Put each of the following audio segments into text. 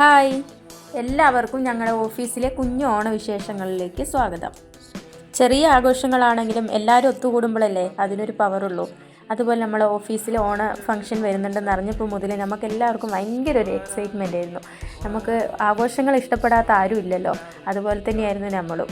Hi. എല്ലാവർക്കും ഞങ്ങളുടെ ഓഫീസിലെ കുഞ്ഞു ഓണവിശേഷങ്ങളിലേക്ക് സ്വാഗതം. ചെറിയ ആഘോഷങ്ങളാണെങ്കിലും എല്ലാവരും ഒത്തുകൂടുമ്പോഴല്ലേ അതിനൊരു പവറുള്ളൂ. അതുപോലെ നമ്മൾ ഓഫീസിൽ ഓണ ഫംഗ്ഷൻ വരുന്നുണ്ടെന്ന് അറിഞ്ഞപ്പോൾ മുതൽ നമുക്ക് എല്ലാവർക്കും ഭയങ്കര ഒരു എക്സൈറ്റ്മെന്റ് ആയിരുന്നു. നമുക്ക് ആഘോഷങ്ങൾ ഇഷ്ടപ്പെടാത്ത ആരും ഇല്ലല്ലോ അതുപോലെ തന്നെയായിരുന്നു നമ്മളും.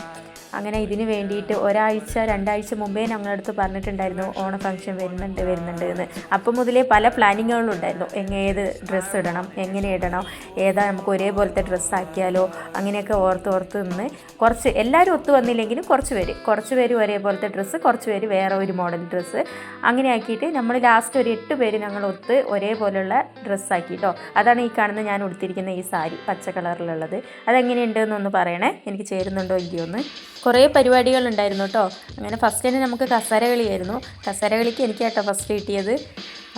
അങ്ങനെ ഇതിന് വേണ്ടിയിട്ട് ഒരാഴ്ച രണ്ടാഴ്ച മുമ്പേ ഞങ്ങളുടെ അടുത്ത് പറഞ്ഞിട്ടുണ്ടായിരുന്നു ഓണ ഫംഗ്ഷൻ വരുന്നുണ്ട് വരുന്നുണ്ട് എന്ന്. അപ്പം മുതലേ പല പ്ലാനിങ്ങുകളും ഉണ്ടായിരുന്നു. എങ്ങനെ ഏത് ഡ്രസ്സ് ഇടണം എങ്ങനെ ഇടണം ഏതാ നമുക്ക് ഒരേപോലത്തെ ഡ്രസ്സാക്കിയാലോ അങ്ങനെയൊക്കെ ഓർത്ത് ഓർത്ത് നിന്ന് കുറച്ച് എല്ലാവരും ഒത്തു വന്നില്ലെങ്കിലും കുറച്ച് പേര് കുറച്ച് പേര് ഒരേപോലത്തെ ഡ്രസ്സ് കുറച്ച് പേര് വേറെ ഒരു മോഡൽ ഡ്രസ്സ് അങ്ങനെ ആക്കിയിട്ട് നമ്മൾ ലാസ്റ്റ് ഒരു എട്ട് പേര് ഞങ്ങൾ ഒത്ത് ഒരേപോലെയുള്ള ഡ്രസ്സാക്കി കേട്ടോ അതാണ് ഈ കാണുന്ന ഞാൻ ഉടുത്തിരിക്കുന്ന ഈ സാരി പച്ച കളറിലുള്ളത് അതെങ്ങനെയുണ്ട് എന്നൊന്ന് പറയണേ. എനിക്ക് ചേരുന്നുണ്ടോ ഇല്ലയോ എന്ന്. കുറേ പരിപാടികളുണ്ടായിരുന്നു കേട്ടോ. അങ്ങനെ ഫസ്റ്റ് തന്നെ നമുക്ക് കസര കളിയായിരുന്നു. കസര കളിക്ക് എനിക്ക് കേട്ടോ ഫസ്റ്റ് കിട്ടിയത്.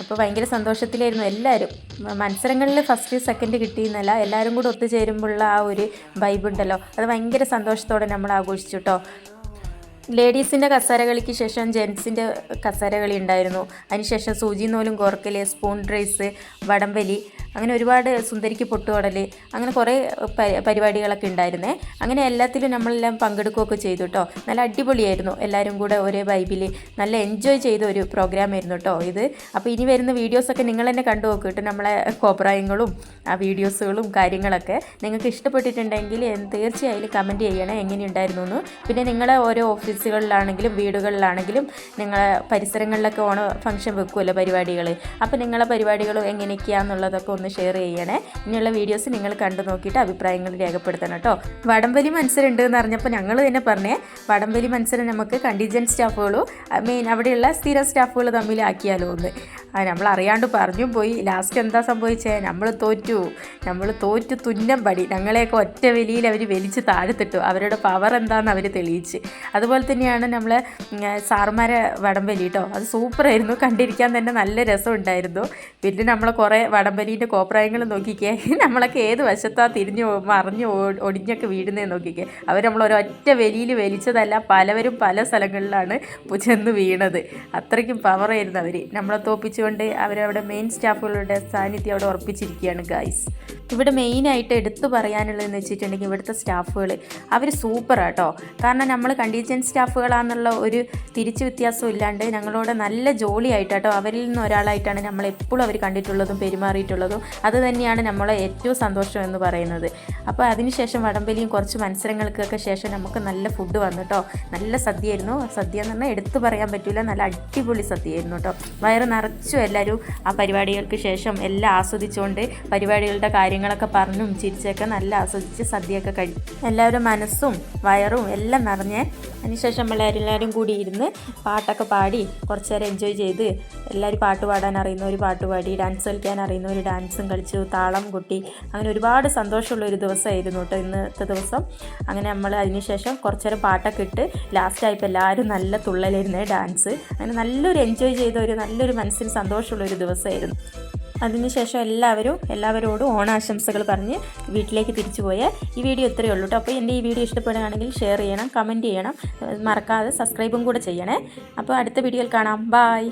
അപ്പോൾ ഭയങ്കര സന്തോഷത്തിലായിരുന്നു എല്ലാവരും മത്സരങ്ങളിൽ ഫസ്റ്റ് സെക്കൻഡ് കിട്ടിയെന്നല്ല എല്ലാവരും കൂടെ ഒത്തുചേരുമ്പോഴുള്ള ആ ഒരു വൈബ് ഉണ്ടല്ലോ. അത് ഭയങ്കര സന്തോഷത്തോടെ നമ്മൾ ആഘോഷിച്ചു കേട്ടോ. ലേഡീസിന്റെ കസര കളിക്ക് ശേഷം ജെൻസിന്റെ കസര കളി ഉണ്ടായിരുന്നു. അതിനുശേഷം സൂചി നൂലും കോർക്കൽ സ്പൂൺ റേസ് വടംവലി അങ്ങനെ ഒരുപാട് സുന്ദരിക്ക് പൊട്ടുകടൽ അങ്ങനെ കുറേ പരിപാടികളൊക്കെ ഉണ്ടായിരുന്നേ. അങ്ങനെ എല്ലാത്തിലും നമ്മളെല്ലാം പങ്കെടുക്കുകയൊക്കെ ചെയ്തു കേട്ടോ നല്ല അടിപൊളിയായിരുന്നു എല്ലാവരും കൂടെ ഒരേ വൈബിൽ നല്ല എൻജോയ് ചെയ്ത ഒരു പ്രോഗ്രാം ആയിരുന്നു കേട്ടോ ഇത്. അപ്പോൾ ഇനി വരുന്ന വീഡിയോസൊക്കെ നിങ്ങൾ തന്നെ കണ്ടു നോക്കും കേട്ടോ നമ്മളെ കോപ്രായങ്ങളും ആ വീഡിയോസുകളും കാര്യങ്ങളൊക്കെ. നിങ്ങൾക്ക് ഇഷ്ടപ്പെട്ടിട്ടുണ്ടെങ്കിൽ തീർച്ചയായും കമന്റ് ചെയ്യണേ എങ്ങനെയുണ്ടായിരുന്നു എന്ന്. പിന്നെ നിങ്ങളെ ഓരോ ഓഫീസുകളിലാണെങ്കിലും വീടുകളിലാണെങ്കിലും നിങ്ങളെ പരിസരങ്ങളിലൊക്കെ ഓണ ഫംഗ്ഷൻ വെക്കുമല്ലോ പരിപാടികൾ അപ്പോൾ നിങ്ങളെ പരിപാടികളും എങ്ങനെയൊക്കെയാണെന്നുള്ളതൊക്കെ ഒന്ന് ഷെയർ ചെയ്യണേ. ഇനിയുള്ള വീഡിയോസ് നിങ്ങൾ കണ്ടു നോക്കിയിട്ട് അഭിപ്രായങ്ങൾ രേഖപ്പെടുത്തണം കേട്ടോ. വടംവലി മത്സരം ഉണ്ട് എന്ന് അറിഞ്ഞപ്പോൾ ഞങ്ങൾ തന്നെ പറഞ്ഞേ വടംവലി മത്സരം നമുക്ക് കണ്ടിജന്റ് സ്റ്റാഫുകളും മെയിൻ അവിടെയുള്ള സ്ഥിര സ്റ്റാഫുകൾ എന്ന്. ആ, നമ്മൾ അറിയാണ്ട് പറഞ്ഞു പോയി ലാസ്റ്റ് എന്താ സംഭവിച്ചേ? നമ്മൾ തോറ്റു നമ്മൾ തോറ്റു തുന്നം പടി. ഞങ്ങളെയൊക്കെ ഒറ്റ വലിയിൽ അവർ വലിച്ച് താഴ്ത്തിട്ടു. അവരുടെ പവർ എന്താണെന്ന് അവർ തെളിയിച്ച്. അതുപോലെ തന്നെയാണ് നമ്മൾ സാർമാരെ വടംവലി കേട്ടോ. അത് സൂപ്പറായിരുന്നു കണ്ടിരിക്കാൻ തന്നെ നല്ല രസം ഉണ്ടായിരുന്നു പിന്നെ നമ്മൾ കുറേ വടംവലീന്റെ കോപ്രായങ്ങൾ നോക്കിക്കേ. നമ്മളൊക്കെ ഏത് വശത്താ തിരിഞ്ഞ് മറിഞ്ഞ് ഒടിഞ്ഞൊക്കെ വീഴുന്നത് നോക്കിക്കേ. അവർ നമ്മൾ ഒരൊറ്റ വെലിയിൽ വലിച്ചതല്ല പലവരും പല സ്ഥലങ്ങളിലാണ് ചെന്ന് വീണത്. അത്രയ്ക്കും പവറായിരുന്നു അവർ നമ്മളെ തോപ്പിച്ചുകൊണ്ട് അവരവിടെ മെയിൻ സ്റ്റാഫുകളുടെ സാന്നിധ്യം അവിടെ ഉറപ്പിച്ചിരിക്കുകയാണ് ഗായ്സ് ഇവിടെ മെയിനായിട്ട് എടുത്തു പറയാനുള്ളതെന്ന് വെച്ചിട്ടുണ്ടെങ്കിൽ ഇവിടുത്തെ സ്റ്റാഫുകൾ അവർ സൂപ്പറാട്ടോ കാരണം നമ്മൾ കണ്ടീജൻ സ്റ്റാഫുകളാണെന്നുള്ള ഒരു തിരിച്ചു വ്യത്യാസം ഇല്ലാണ്ട് ഞങ്ങളോട് നല്ല ജോലിയായിട്ടാട്ടോ അവരിൽ നിന്ന് ഒരാളായിട്ടാണ് നമ്മൾ എപ്പോഴും അവർ കണ്ടിട്ടുള്ളതും പെരുമാറിയിട്ടുള്ളതും. അത് തന്നെയാണ് നമ്മളെ ഏറ്റവും സന്തോഷം എന്ന് പറയുന്നത്. അപ്പോൾ അതിനുശേഷം വടംവലിയും കുറച്ച് മത്സരങ്ങൾക്കൊക്കെ ശേഷം നമുക്ക് നല്ല ഫുഡ് വന്നു കേട്ടോ നല്ല സദ്യയായിരുന്നു. സദ്യ എന്ന് പറഞ്ഞാൽ എടുത്തു പറയാൻ പറ്റില്ല നല്ല അടിപൊളി സദ്യയായിരുന്നു കേട്ടോ. വയറ് നിറച്ചു എല്ലാവരും ആ പരിപാടികൾക്ക് ശേഷം എല്ലാം ആസ്വദിച്ചുകൊണ്ട് പരിപാടികളുടെ കാര്യങ്ങളൊക്കെ പറഞ്ഞും ചിരിച്ചൊക്കെ നല്ല ആസ്വദിച്ച് സദ്യയൊക്കെ കഴിച്ചു എല്ലാവരും മനസ്സും വയറും എല്ലാം നിറഞ്ഞ് അതിനുശേഷം നമ്മളെല്ലാവരും കൂടി ഇരുന്ന് പാട്ടൊക്കെ പാടി കുറച്ച് നേരം എൻജോയ് ചെയ്ത് എല്ലാവരും പാട്ട് പാടാൻ അറിയുന്നവർ പാട്ട് പാടി ഡാൻസ് കളിക്കാൻ അറിയുന്നവർ ഡാൻസും കളിച്ചു താളം കൊട്ടി. അങ്ങനെ ഒരുപാട് സന്തോഷമുള്ള ഒരു ദിവസമായിരുന്നു കേട്ടോ ഇന്നത്തെ ദിവസം. അങ്ങനെ നമ്മൾ അതിനുശേഷം കുറച്ച് നേരം പാട്ടൊക്കെ ഇട്ട് ലാസ്റ്റ് ആയപ്പോൾ എല്ലാവരും നല്ല തുള്ളലായിരുന്നേ ഡാൻസ് അങ്ങനെ നല്ലൊരു എൻജോയ് ചെയ്ത ഒരു നല്ലൊരു മനസ്സിന് സന്തോഷമുള്ള ഒരു ദിവസമായിരുന്നു. അതിനുശേഷം എല്ലാവരും എല്ലാവരോടും ഓണാശംസകൾ പറഞ്ഞ് വീട്ടിലേക്ക് തിരിച്ചു പോയ. ഈ വീഡിയോ ഇത്രയേ ഉള്ളൂ കേട്ടോ. അപ്പോൾ എന്റെ ഈ വീഡിയോ ഇഷ്ടപ്പെടുകയാണെങ്കിൽ ഷെയർ ചെയ്യണം കമന്റ് ചെയ്യണം. മറക്കാതെ സബ്സ്ക്രൈബും കൂടെ ചെയ്യണേ. അപ്പോൾ അടുത്ത വീഡിയോയിൽ കാണാം. ബായ്